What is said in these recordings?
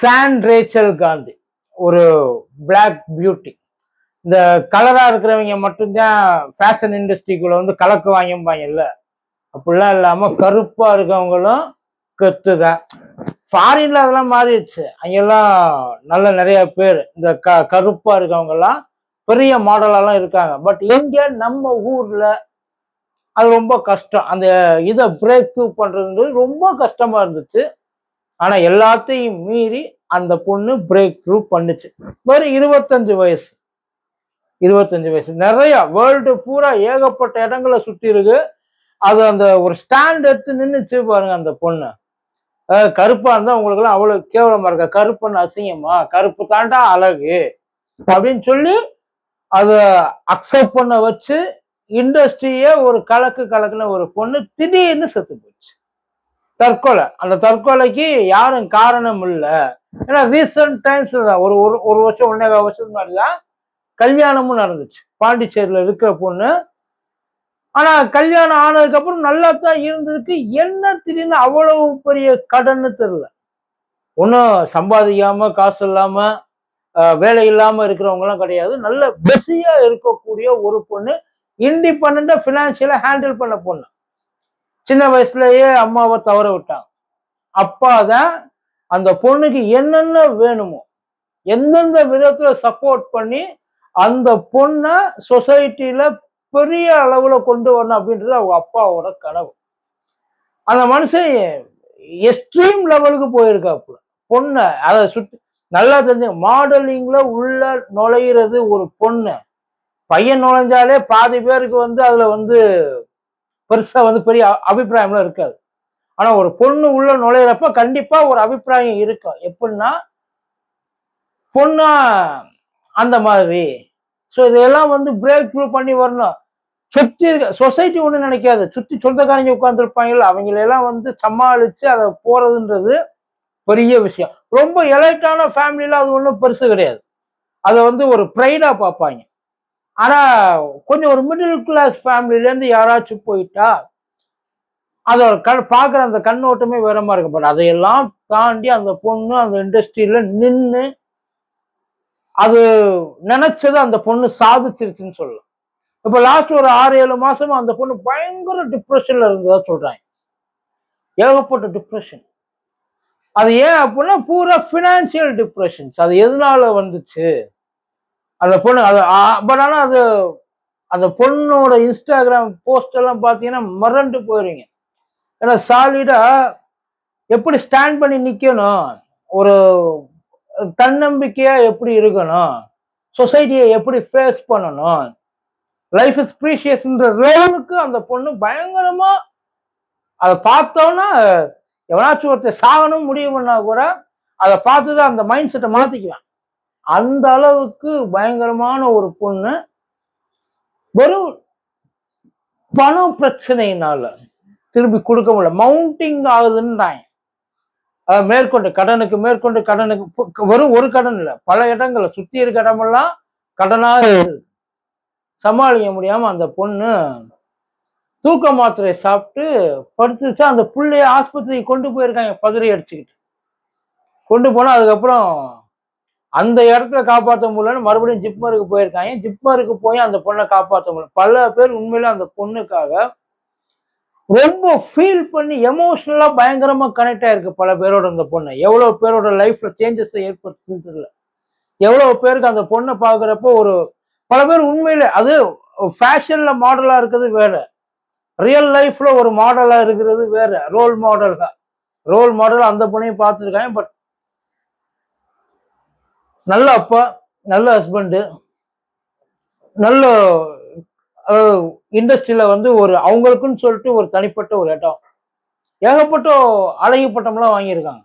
San Rachel Gandhi ஒரு black beauty இந்த கலராக இருக்கிறவங்க மட்டும்தான் ஃபேஷன் இண்டஸ்ட்ரிக்குள்ளே வந்து கலக்கு வாங்கிப்பாங்கல்ல அப்படிலாம் இல்லாமல் கருப்பாக இருக்கவங்களும் கெத்துதான். ஃபாரின்ல அதெல்லாம் மாறிடுச்சு. அங்கெல்லாம் நல்ல நிறைய பேர் இந்த க கருப்பாக இருக்கவங்கெல்லாம் பெரிய மாடலெல்லாம் இருக்காங்க. பட் எங்கே நம்ம ஊரில் அது ரொம்ப கஷ்டம். அந்த இதை பிரேக் த்ரூ பண்ணுறது ரொம்ப கஷ்டமாக இருந்துச்சு. ஆனா எல்லாத்தையும் மீறி அந்த பொண்ணு பிரேக் த்ரூ பண்ணுச்சு. வெறும் இருபத்தஞ்சு வயசு. இருபத்தஞ்சு வயசு. நிறைய வேர்ல்டு பூரா ஏகப்பட்ட இடங்களை சுத்தி இருக்கு. அது அந்த ஒரு ஸ்டாண்ட் எடுத்து நின்றுச்சு பாருங்க அந்த பொண்ணு. கருப்பா இருந்தா உங்களுக்கு எல்லாம் அவ்வளவு கேவலமா இருக்க? கருப்புன்னு அசிங்கமா? கருப்பு தாண்டா அழகு. அப்படின்னு சொல்லி அதை அக்செப்ட் பண்ண வச்சு இண்டஸ்ட்ரியே ஒரு கலக்கு கலக்குன ஒரு பொண்ணு திடீர்னு செத்து தற்கொலை. அந்த தற்கொலைக்கு யாரும் காரணம் இல்லை ஏன்னா ரீசெண்ட் டைம்ஸ் ஒரு ஒரு ஒரு வருஷம் ஒன்னே வருஷத்துக்கு முன்னாடி தான் கல்யாணமும் நடந்துச்சு. பாண்டிச்சேரியில் இருக்கிற பொண்ணு. ஆனா கல்யாணம் ஆனதுக்கப்புறம் நல்லா தான் இருந்திருக்கு. என்ன திடீர்னு அவ்வளவு பெரிய கடன்னு தெரியல. ஒன்றும் சம்பாதிக்காம காசு இல்லாம வேலை இல்லாம இருக்கிறவங்கலாம் கிடையாது. நல்ல பிஸியா இருக்கக்கூடிய ஒரு பொண்ணு இண்டிபெண்டா பினான்சியலா ஹேண்டில் பண்ண பொண்ணு. சின்ன வயசுலயே அம்மாவை தவற விட்டாங்க அப்பா தான் அந்த பொண்ணுக்கு என்னென்ன வேணுமோ எந்தெந்த விதத்துல சப்போர்ட் பண்ணி அந்த பொண்ணை சொசைட்டில பெரிய அளவுல கொண்டு வரணும் அப்படின்றது அவங்க அப்பாவோட கனவு. அந்த மனுஷன் எக்ஸ்ட்ரீம் லெவலுக்கு போயிருக்காப்புல. பொண்ணை அதை சுத்தி நல்லா தெரிஞ்சு மாடலிங்ல உள்ள நுழையிறது ஒரு பொண்ணு. பையன் நுழைஞ்சாலே பாதி பேருக்கு வந்து அதுல வந்து பெருசாக வந்து பெரிய அபிப்பிராயம்லாம் இருக்காது. ஆனால் ஒரு பொண்ணு உள்ள நுழையிறப்ப கண்டிப்பாக ஒரு அபிப்பிராயம் இருக்கும். எப்படின்னா பொண்ணா அந்த மாதிரி. ஸோ இதெல்லாம் வந்து பிரேக் த்ரூ பண்ணி வரணும். சுற்றி இருக்க சொசைட்டி ஒன்றும் நினைக்காது. சுற்றி சொந்தக்காரங்க உட்காந்துருப்பாங்கல்ல அவங்களெல்லாம் வந்து சமாளித்து அதை போகிறதுன்றது பெரிய விஷயம். ரொம்ப எலைட்டான ஃபேமிலியில் அது ஒன்றும் பெருசு கிடையாது. அதை வந்து ஒரு ப்ரைடாக பார்ப்பாங்க. ஆனா கொஞ்சம் ஒரு மிடில் கிளாஸ் ஃபேமிலியிலேருந்து யாராச்சும் போயிட்டா அதை கண் பார்க்குற அந்த கண்ணோட்டமே வேற மாதிரி இருக்கும். பட் அதையெல்லாம் தாண்டி அந்த பொண்ணு அந்த இண்டஸ்ட்ரியில நின்று அது நினைச்சது அந்த பொண்ணு சாதிச்சிருச்சுன்னு சொல்லலாம். இப்ப லாஸ்ட் ஒரு ஆறு ஏழு மாசமா அந்த பொண்ணு பயங்கர டிப்ரெஷன்ல இருந்ததா சொல்றாங்க. ஏகப்பட்ட டிப்ரெஷன் அது ஏன் அப்படின்னா பூரா ஃபினான்சியல் டிப்ரெஷன்ஸ் அது எதனால வந்துச்சு? அந்த பொண்ணு அது பட் ஆனால் அது அந்த பொண்ணோட இன்ஸ்டாகிராம் போஸ்ட் எல்லாம் பார்த்தீங்கன்னா மறண்டு போயிடுவீங்க ஏன்னா சாலிடா எப்படி ஸ்டாண்ட் பண்ணி நிற்கணும் ஒரு தன்னம்பிக்கையா எப்படி இருக்கணும்? சொசைட்டியை எப்படி ஃபேஸ் பண்ணணும்? லைஃப் இஸ் ப்ரீஷியஸ்ன்ற லெவலுக்கு அந்த பொண்ணு பயங்கரமா அதை பார்த்தோன்னா எவனாச்சும் ஒருத்தர் சாகணும் முடிவு பண்ணா கூட அதை பார்த்து தான் அந்த மைண்ட் செட்டை மாற்றிக்குவேன் அந்த அளவுக்கு பயங்கரமான ஒரு பொண்ணு வெறும் பணம் பிரச்சனையினால திருப்பி கொடுக்க முடியல. மவுண்டிங் ஆகுதுன்றாங்க அஹ் மேற்கொண்டு கடனுக்கு மேற்கொண்டு கடனுக்கு வெறும் ஒரு கடன் இல்லை. பல இடங்கள்ல சுத்தி இருக்க இடமெல்லாம் கடனா இருக்குது. சமாளிக்க முடியாம அந்த பொண்ணு தூக்க மாத்திரை சாப்பிட்டு படுத்துச்சா அந்த புள்ளைய ஆஸ்பத்திரிக்கு கொண்டு போயிருக்காங்க. பதறி அடிச்சுக்கிட்டு. கொண்டு போனா அதுக்கப்புறம் அந்த இடத்துல காப்பாற்ற முடியலன்னு மறுபடியும் ஜிப்மருக்கு போயிருக்காங்க. ஜிப்மருக்கு போய் அந்த பொண்ணை காப்பாற்ற முடியல. பல பேர் உண்மையில அந்த பொண்ணுக்காக ரொம்ப ஃபீல் பண்ணி எமோஷனலா பயங்கரமா கனெக்ட் ஆயிருக்கு பல பேரோட அந்த பொண்ணு. எவ்வளவு பேரோட லைஃப்ல சேஞ்சஸ் ஏற்படுத்துன்னு தெரியல. எவ்வளவு பேருக்கு அந்த பொண்ணை பார்க்குறப்போ ஒரு பல பேர் உண்மையில அது ஃபேஷன்ல மாடலா இருக்கிறது வேற. ரியல் லைஃப்ல ஒரு மாடலா இருக்கிறது வேற. ரோல் மாடல் ரோல் மாடல் அந்த பொண்ணையும் பார்த்துருக்காங்க பட் நல்ல அப்பா நல்ல ஹஸ்பண்டு நல்ல இண்டஸ்ட்ரியில் வந்து ஒரு அவங்களுக்குன்னு சொல்லிட்டு ஒரு தனிப்பட்ட ஒரு இடம். ஏகப்பட்ட அழகி பட்டம்லாம் வாங்கியிருக்காங்க.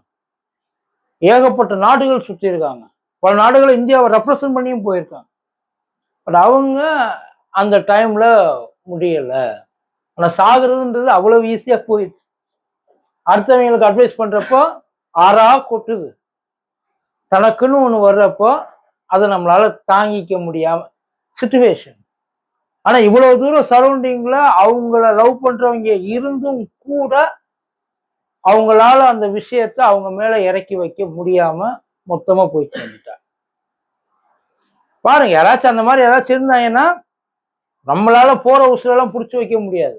ஏகப்பட்ட நாடுகள் சுற்றி இருக்காங்க. பல நாடுகளை இந்தியாவை ரெப்ரசன்ட் பண்ணியும் போயிருக்காங்க. பட் அவங்க அந்த டைமில் முடியலை. ஆனால் சாகுறதுன்றது அவ்வளோ ஈஸியாக போயிடுச்சு. அடுத்தவங்களுக்கு அட்வைஸ் பண்ணுறப்போ ஆறா கொட்டுது. தனக்குன்னு ஒன்று வர்றப்போ அதை நம்மளால தாங்கிக்க முடியாம சுச்சுவேஷன் ஆனா இவ்வளவு தூரம் சரௌண்டிங்ல அவங்கள லவ் பண்றவங்க இருந்தும் கூட அவங்களால அந்த விஷயத்த அவங்க மேல இறக்கி வைக்க முடியாம மொத்தமா போய் சேர்ந்துட்டா பாருங்க யாராச்சும் அந்த மாதிரி ஏதாச்சும் இருந்தாங்கன்னா நம்மளால போற உசுலெல்லாம் பிடிச்சி வைக்க முடியாது.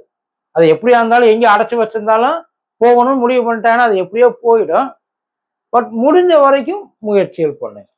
அது எப்படியா இருந்தாலும் எங்கே அடைச்சி வச்சிருந்தாலும் போகணும்னு முடிவு பண்ணிட்டாங்கன்னா அது எப்படியோ போயிடும். பட் முடிஞ்ச வரைக்கும் முயற்சிகள் பண்ணுங்க